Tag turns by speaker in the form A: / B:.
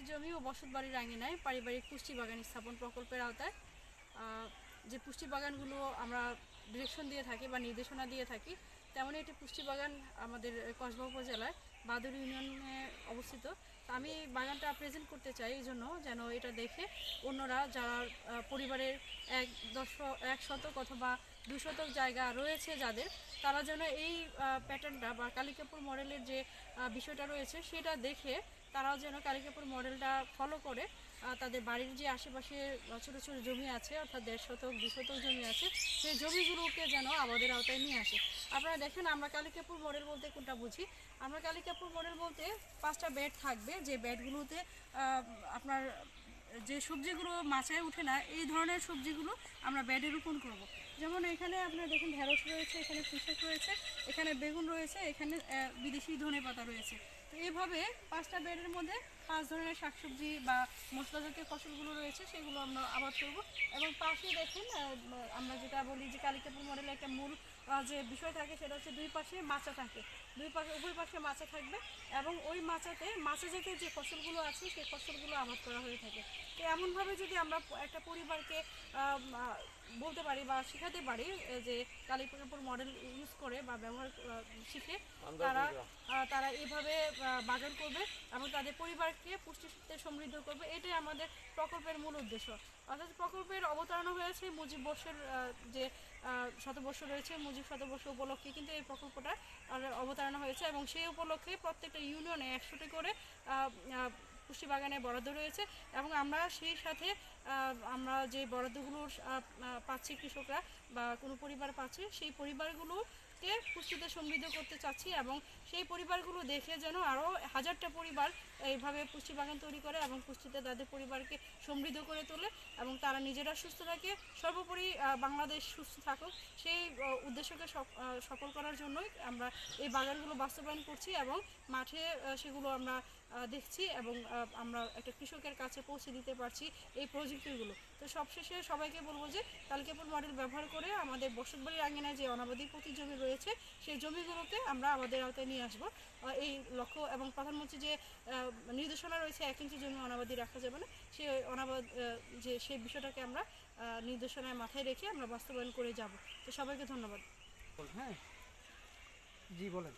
A: পতির জমি ও বসত বসতবাড়ির আঙিনায় পারিবারিক পুষ্টি বাগান স্থাপন প্রকল্পের আওতায় যে পুষ্টি বাগানগুলো আমরা ডিরেকশন দিয়ে থাকি বা নির্দেশনা দিয়ে থাকি, তেমনই একটি পুষ্টি বাগান আমাদের কসবা উপজেলায় বাদুর ইউনিয়নে অবস্থিত। আমি এই বাগানটা প্রেজেন্ট করতে চাই এই জন্য যেন এটা দেখে অন্যরা যারা পরিবারের এক দশ, এক শতক অথবা দুই শতক জায়গা রয়েছে যাদের। তারা যেন এই প্যাটার্নটা বা কালিকাপুর মডেলের যে বিষয়টা রয়েছে সেটা দেখে তারাও যেন কালিকাপুর মডেলটা ফলো করে। তাদের বাড়ির যে আশেপাশে ছোট ছোট জমি আছে, অর্থাৎ দেড় শতক দু শতক জমি আছে, সেই জমিগুলোকে যেন আমাদের আওতায় নিয়ে আসে। আপনারা দেখেন, আমরা কালিকাপুর মডেল বলতে কোনটা বুঝি? আমরা কালিকাপুর মডেল বলতে পাঁচটা বেড থাকবে। যে বেডগুলোতে আপনার যে সবজিগুলো মাচায় উঠে না, এই ধরনের সবজিগুলো আমরা বেডে রোপণ করব। যেমন এখানে আপনারা দেখেন ঢেঁড়স রয়েছে, এখানে পুঁইশাক রয়েছে, এখানে বেগুন রয়েছে, এখানে বিদেশি ধনে পাতা রয়েছে তো এইভাবে পাঁচটা বেডের মধ্যে পাঁচ ধরনের শাকসবজি বা মশলা জাতীয় ফসলগুলো রয়েছে, সেগুলো আমরা আবাদ করব এবং পাশে দেখুন আমরা যেটা বলি যে কালিকাপুর মডেলে একটা মূল যে বিষয় থাকে সেটা হচ্ছে দুই পাশে মাচা থাকে। দুই পাশে উভয় পাশে মাচা থাকবে এবং ওই মাচাতে মাচা জাতীয় যে ফসলগুলো আছে সেই ফসলগুলো আবাদ করা হয়ে থাকে। তো এমনভাবে যদি আমরা একটা পরিবারকে বলতে পারি বা শেখাতে পারি যে কালিকাপুর মডেল ইউজ করে বা ব্যবহার শিখে তারা তারা এইভাবে বাগান করবে এবং তাদের পরিবারকে পুষ্টিতে সমৃদ্ধ করবে। এটাই আমাদের প্রকল্পের মূল উদ্দেশ্য। অর্থাৎ প্রকল্পের অবতারণা হয়েছে মুজিব বর্ষের যে শতবর্ষ রয়েছে মুজিব শতবর্ষ উপলক্ষে কিন্তু এই প্রকল্পটা অবতারণা হয়েছে এবং সেই উপলক্ষে প্রত্যেকটা ইউনিয়নে একশোটি করে পুষ্টি বাগানে বরাদ্দ রয়েছে এবং আমরা সেই সাথে আমরা যে বরাদ্দগুলো পাচ্ছি কৃষকরা বা কোনো পরিবার পাচ্ছে, সেই পরিবারগুলোকে পুষ্টিতে সমৃদ্ধ করতে চাচ্ছি এবং সেই পরিবারগুলো দেখে যেন আরও হাজারটা পরিবার এইভাবে পুষ্টি বাগান তৈরি করে এবং পুষ্টিতে তাদের পরিবারকে সমৃদ্ধ করে তোলে এবং তারা নিজেরা সুস্থ থাকে, সর্বোপরি বাংলাদেশ সুস্থ থাকুক। সেই উদ্দেশ্যকে সফ- সফল করার জন্যই আমরা এই বাগানগুলো বাস্তবায়ন করছি এবং মাঠে সেগুলো আমরা দেখছি এবং আমরা একটা কৃষকের কাছে পৌঁছে দিতে পারছি এই প্রযুক্তিগুলো। তো সবশেষে সবাইকে বলব যে কালকেপুর মডেল ব্যবহার করে আমাদের বসতবাড়ির আঙ্গিনায় যে অনাবাদী প্রতি জমি রয়েছে, সেই জমিগুলোকে আমরা আমাদের আওতায় নিয়ে আসব। এই লক্ষ্য এবং প্রধানমন্ত্রী যে নির্দেশনা রয়েছে, এক ইঞ্চি জমি অনাবাদি রাখা যাবে না সেই অনাবাদ যে সেই বিষয়টাকে আমরা নির্দেশনায় মাথায় রেখে আমরা বাস্তবায়ন করে যাব। তো সবাইকে ধন্যবাদ।
B: হ্যাঁ। জি, বলেন।